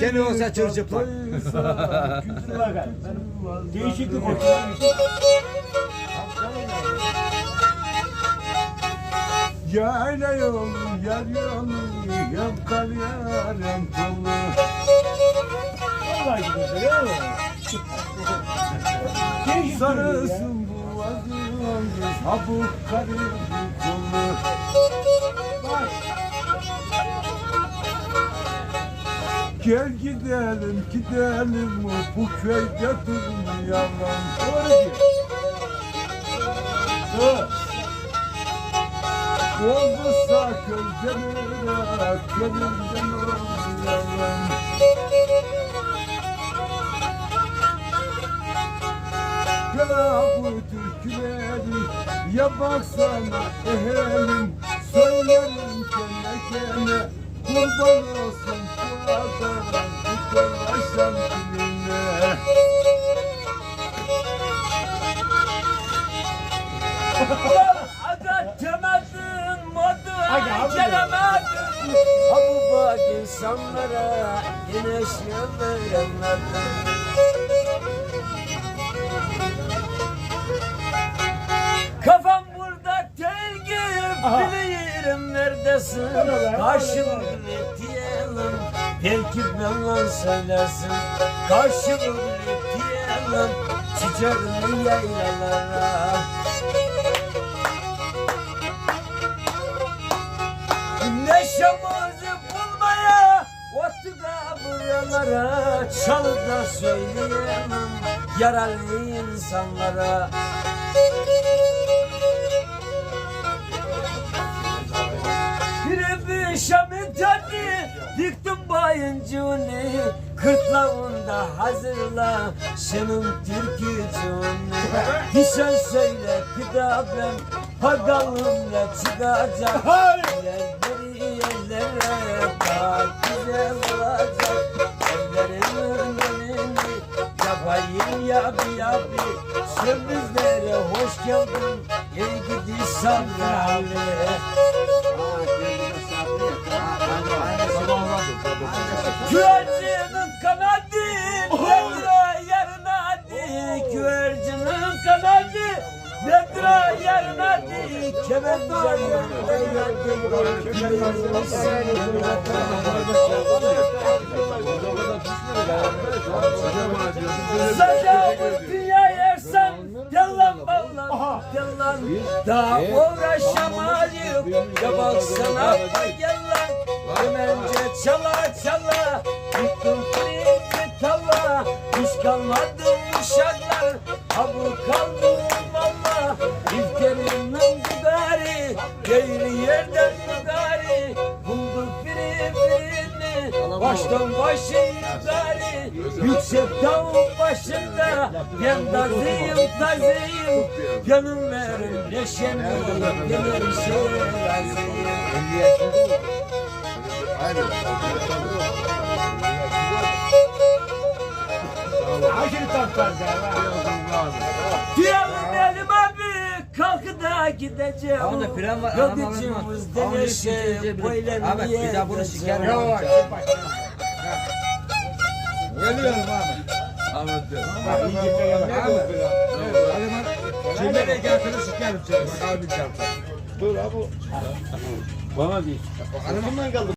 Gene olsa çırçıplak. Dur bakalım. Değişiklik olsun. Yayla yolu, yar yolu, yap kar yarım kolu. Değişiklik oluyor ya. Sarısın boğazım, sabuk karı kolu. Gel gidelim, gidelim, bu köyde durmayalım. Doğru diyor. Dur. Olmazsa közlerine, gönülden olmayalım. Kara bu türküleri ya baksana ehelim Söylerim kene kene kurban olsun bu adama Aga temedin modu gelemedin Abu bak insanlara güneş verenlerden Kafam burada telgim bilirim neredesin. Karşılıklı diyelim? Belki benden söylersin. Karşılıklı diyelim? Çiçeğin yaylalara Neşemizi bulmaya Ottu da buralara Çalı da söyleyemem Yaralı insanlara. Şamı tadı Diktim bayıncını Kırtlağında hazırla Şunun türkücünü Bir şey söyle kitabem Bakalım ne çıkacak? Yerleri yerlere Daha güzel olacak. Evlerimin önünü Yapayım yabi yabi Sürprizlere hoş geldin. Ey gidi sabri Nedir yarına di Kemer Sadece dünya yersen Gel lan ballan Gel lan Daha uğraşamayım Ya baksana Gel lan Hemenci çala çala Yıktım kırıklı tava. Hiç kalmadı uşaklar Ha bu kaldı Baştan başı yukarı Yüksek dağın başında. Ben tazıyım tazıyım Gönül verin neşemi Gelir şey razıyım Aşırı tatlılar da gideceğim. Ama da fren var, neşe hiç böyle Ahmet, bir daha bunu şeker Yavaş. Geliyorum abi. Ahmet diyor. Bak, iyi getirelim. Şimdi nereye gelsene sikerim seni. Bak abi çarptı. Dur abi. Bana değil. Hanımından kaldı.